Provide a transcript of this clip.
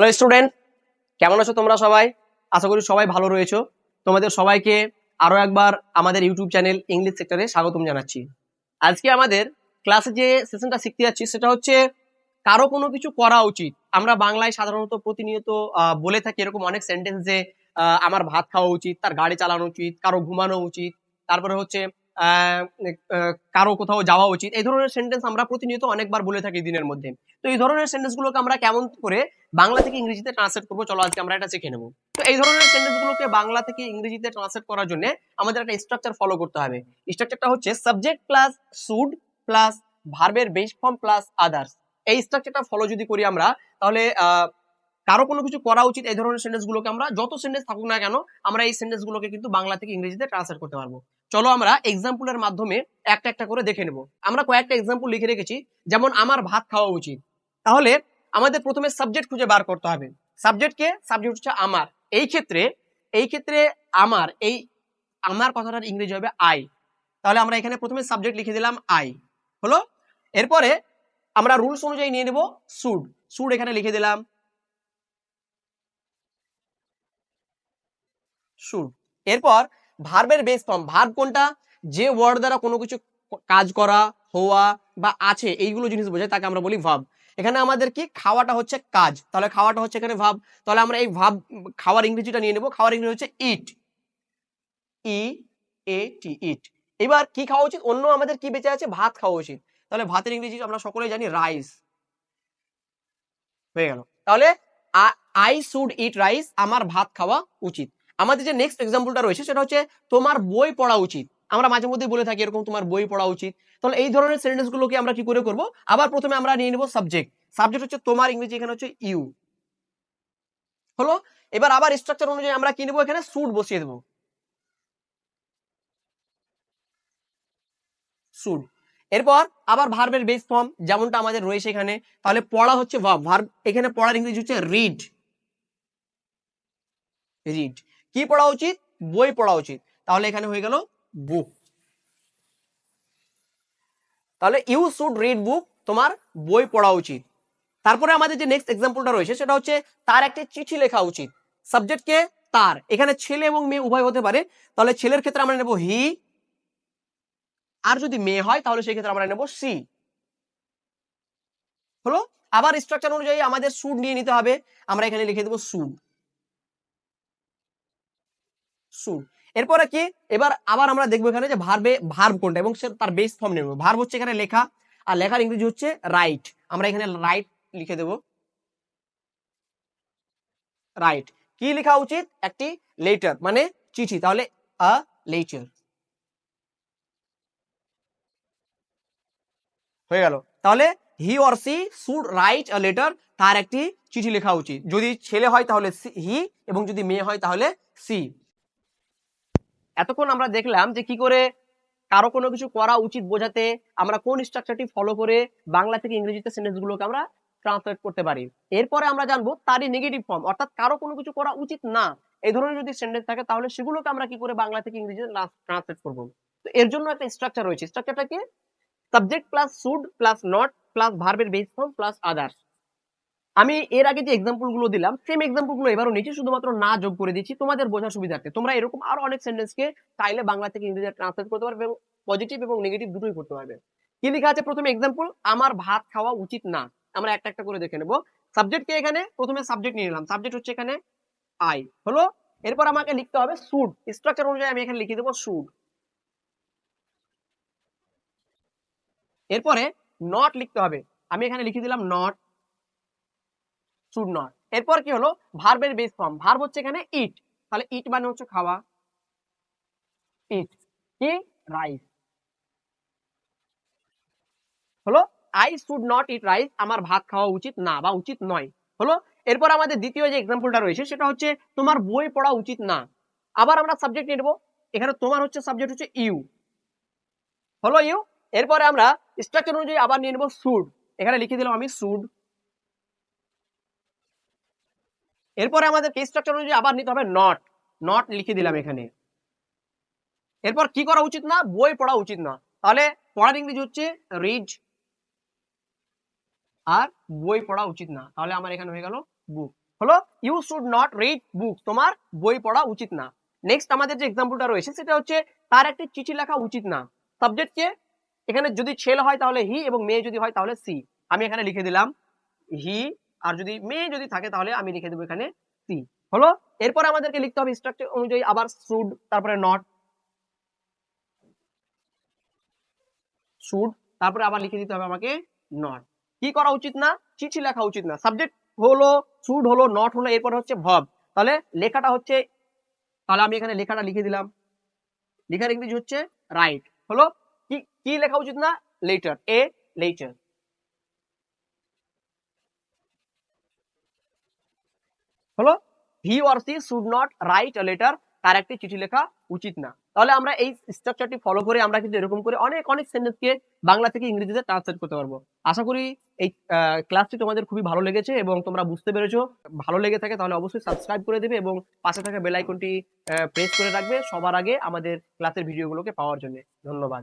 Hello student কেমন আছো তোমরা সবাই? আশা করি সবাই ভালো রয়েছো। তোমাদের সবাইকে আরও একবার আমাদের ইউটিউব চ্যানেল ইংলিশ সেক্টরে স্বাগতম জানাচ্ছি। আজকে আমাদের ক্লাসে যে সেশনটা শিখতে যাচ্ছি, সেটা হচ্ছে কারও কোনো কিছু করা উচিত। আমরা বাংলায় সাধারণত প্রতিনিয়ত বলে থাকি এরকম অনেক সেন্টেন্স যে আমার ভাত খাওয়া উচিত, তার গাড়ি চালানো উচিত, কারও ঘুমানো উচিত, তারপরে হচ্ছে কারও কোথাও যাওয়া উচিত। এই ধরনের সেন্টেন্স আমরা প্রতিনিয়ত অনেকবার বলে থাকি দিনের মধ্যে। তো এই ধরনের সেন্টেন্স গুলোকে আমরা কেমন করে বাংলা থেকে ইংরেজিতে ট্রান্সলেট করব? চলো আজকে আমরা এটা শিখে নেব। তো এই ধরনের সেন্টেন্স গুলোকে বাংলা থেকে ইংরেজিতে ট্রান্সলেট করার জন্য আমাদের একটা স্ট্রাকচার ফলো করতে হবে। স্ট্রাকচারটা হচ্ছে সাবজেক্ট প্লাস সুড প্লাস ভার্বের বেস ফর্ম প্লাস আদার্স এই স্ট্রাকচারটা ফলো যদি করি আমরা, তাহলে কারও কোনো কিছু করা উচিত এই ধরনের সেন্টেন্স গুলোকে আমরা, যত সেন্টেন্স থাকুক না কেন, আমরা এই সেন্টেন্স গুলোকে কিন্তু বাংলা থেকে ইংরেজিতে ট্রান্সলেট করতে পারব। চলো আমরা এক্সাম্পলের মাধ্যমে একটা একটা করে দেখে নেব। আমরা কয়েকটা এক্সাম্পল লিখে রেখেছি, যেমন আমার ভাত খাওয়া উচিত। তাহলে আমাদের প্রথমে সাবজেক্ট খুঁজে বার করতে হবে। সাবজেক্ট কে? সাবজেক্ট হচ্ছে আমার। এই ক্ষেত্রে এই ক্ষেত্রে আমার, এই আমার কথাটার ইংরেজি হবে আই তাহলে আমরা এখানে প্রথমে সাবজেক্ট লিখে দিলাম আই হলো? এরপরে আমরা রুলস অনুযায়ী নিয়ে নেব সুড সুড এখানে লিখে দিলাম সুড এরপর ভার্বের বেস ফর্ম ভার্ব কোনটা? যে ওয়ার্ড দ্বারা কোনো কিছু কাজ করা, হওয়া বা আছে, এইগুলো জিনিস বোঝায়, তাকে আমরা বলি ভাব এখানে আমাদের কি? খাওয়াটা হচ্ছে কাজ। তাহলে খাওয়াটা হচ্ছে এখানে ভাব তাহলে আমরা এই ভাব খাওয়ার ইংরেজিটা নিয়ে নেব। খাওয়ার ইংরেজি হচ্ছে ইট ই এ টি ইট এবার কি খাওয়া উচিত? অন্য আমাদের কি বেঁচে আছে? ভাত খাওয়া উচিত। তাহলে ভাতের ইংরেজি আমরা সকলেই জানি রাইস হয়ে গেল। তাহলে আই শুড ইট রাইস আমার ভাত খাওয়া উচিত। আমাদের যে নেক্সট এক্সাম্পলটা রয়েছে, সেটা হচ্ছে তোমার বই পড়া উচিত। আমরা মাঝে মধ্যে বলে থাকি এরকম, তোমার বই পড়া উচিত। তাহলে এই ধরনের সেন্টেন্স গুলোকে আমরা কি করে করব? আবার প্রথমে আমরা নিয়ে নেব সাবজেক্ট সাবজেক্ট হচ্ছে তোমার ইংরেজি, এখানে হচ্ছে ইউ হলো? এবার আবার স্ট্রাকচার অনুযায়ী আমরা কি নেব এখানে? সুট বসিয়ে দেবো। সুট এরপর আবার ভার্বের বেস ফর্ম যেমনটা আমাদের রয়েছে এখানে, তাহলে পড়া হচ্ছে ভার্ব এখানে পড়ার ইংরেজি হচ্ছে রিড রিড কি পড়া উচিত? বই পড়া উচিত। তাহলে এখানে হয়ে গেল বুক তাহলে ইউ শুড রিড বুক তোমার বই পড়া উচিত। তারপরে আমাদের যে নেক্সট এক্সাম্পলটা রয়েছে, সেটা হচ্ছে তার একটি চিঠি লেখা উচিত। সাবজেক্ট কে? তার। এখানে ছেলে এবং মেয়ে উভয় হতে পারে। তাহলে ছেলের ক্ষেত্রে আমরা নেব হি আর যদি মেয়ে হয়, তাহলে সেই ক্ষেত্রে আমরা নেব সি হলো? আবার স্ট্রাকচার অনুযায়ী আমাদের সুড নিয়ে নিতে হবে। আমরা এখানে লিখে দেবো সুড সুড এরপরে কি? এবার আবার আমরা দেখব এখানে যে ভার্বে ভার্ব কোনটা? এবং সে তার বেস ফর্ম নেব। ভার্ব হচ্ছে এখানে লেখা, আর লেখার ইংরেজি হচ্ছে রাইট আমরা এখানে রাইট লিখে দেব। রাইট কি লেখা উচিত? একটি লেটার মানে চিঠি। তাহলে আ লেটার হয়ে গেল। তাহলে he or she should write a letter তার একটি চিঠি লেখা উচিত। যদি ছেলে হয় তাহলে হি এবং যদি মেয়ে হয় তাহলে সি এতক্ষণ আমরা দেখলাম যে কি করে কারও কোনো কিছু করা উচিত বোঝাতে আমরা কোন স্ট্রাকচারটি ফলো করে বাংলা থেকে ইংরেজিতে সেন্টেন্স গুলোকে আমরা ট্রান্সলেট করতে পারি। এরপরে আমরা জানব তারই নেগেটিভ ফর্ম অর্থাৎ কারও কোনো কিছু করা উচিত না, এই ধরনের যদি সেন্টেন্স থাকে তাহলে সেগুলোকে আমরা কি করে বাংলা থেকে ইংরেজিতে ট্রান্সলেট করব। তো এর জন্য একটা স্ট্রাকচার রয়েছে স্ট্রাকচারটা কি? Subject plus should plus not plus ভার্বের বেস ফর্ম প্লাস আদার্স আমি এর আগে যে এক্সাম্পলগুলো দিলাম সেম এক্সাম্পলগুলো এবারও নিচ্ছি শুধুমাত্র না যোগ করে দিচ্ছি। তোমাদের বোঝার সুবিধার্থে। তোমরা এরকম আরও অনেক সেন্টেন্সকে চাইলে বাংলা থেকে ইংরেজিতে ট্রান্সলেট করতে পারবে এবং পজিটিভ এবং নেগেটিভ দুটোই করতে পারবে। কি লেখা আছে প্রথমে এক্সাম্পল আমার ভাত খাওয়া উচিত না। আমরা একটা একটা করে দেখে নেব। সাবজেক্টকে এখানে? প্রথমে সাবজেক্ট নিয়ে নিলাম। সাবজেক্ট হচ্ছে এখানে আই হলো? এরপর আমাকে লিখতে হবে শুড স্ট্রাকচার অনুযায়ী আমি এখানে লিখে দেবো শুড এরপরে নট লিখতে হবে। আমি এখানে লিখে দিলাম নট শুড নট এরপর কি হলো? ভার্বের বেস ফর্ম ভার্ব হচ্ছে এখানে ইট তাহলে ইট মানে হচ্ছে খাওয়া। ইট কি? রাইস হলো? I should not eat rice আমার ভাত খাওয়া উচিত না বা উচিত নয়। হলো? এরপর আমাদের দ্বিতীয় যে এক্সাম্পলটা রয়েছে, সেটা হচ্ছে তোমার বই পড়া উচিত না। আবার আমরা সাবজেক্ট নিয়ে নেব। এখানে তোমার হচ্ছে সাবজেক্ট হচ্ছে ইউ হলো ইউ এরপরে আমরা স্ট্রাকচার অনুযায়ী আবার নিয়ে নেব সুড এখানে লিখে দিলাম আমি সুড এরপরে আমাদের কেস স্ট্রাকচার অনুযায়ী আবার নিতে হবে নট নট লিখে দিলাম এখানে। এরপর কি করা উচিত না? বই পড়া উচিত না। তাহলে পড়ার ইংরেজি হচ্ছে রিড আর বই পড়া উচিত না। তাহলে আমার এখানে হয়ে গেল বুক হলো you should not read book তোমার বই পড়া উচিত না। নেক্সট আমাদের যে এক্সাম্পলটা রয়েছে, সেটা হচ্ছে তার একটি চিঠি লেখা উচিত না। সাবজেক্ট কে এখানে যদি ছেলে হয় তাহলে হি এবং মেয়ে যদি হয় তাহলে সি আমি এখানে লিখে দিলাম হি আর যদি মেয়ে যদি থাকে তাহলে আমি লিখে দেবো এখানে সি হলো? এরপর আমাদেরকে লিখতে হবে স্ট্রাকচার অনুযায়ী আবার শুড তারপরে নট শুড তারপরে আবার লিখে দিতে হবে আমাকে নট কি করা উচিত না? চিঠি লেখা উচিত না। সাবজেক্ট হলো শুড হলো নট হলো, এরপর হচ্ছে ভব তাহলে লেখাটা হচ্ছে, তাহলে আমি এখানে লেখাটা লিখে দিলাম। লেখার ইংরেজি হচ্ছে রাইট হলো? কি কি লেখা উচিত না? লেটার এ লেটার হলো he or she should not write a letter তার একটি চিঠি লেখা উচিত না। তাহলে আমরা এই স্ট্রাকচারটি ফলো করে আমরা কিন্তু এরকম করে অনেক অনেক সেন্টেন্সকে বাংলা থেকে ইংরেজিতে ট্রান্সলেট করতে পারব। আশা করি এই ক্লাসটি তোমাদের খুবই ভালো লেগেছে এবং তোমরা বুঝতে পেরেছ। ভালো লেগে থাকে তাহলে অবশ্যই সাবস্ক্রাইব করে দেবে এবং পাশে থাকা বেল আইকনটি প্রেস করে রাখবে সবার আগে আমাদের ক্লাসের ভিডিওগুলোকে পাওয়ার জন্য। ধন্যবাদ।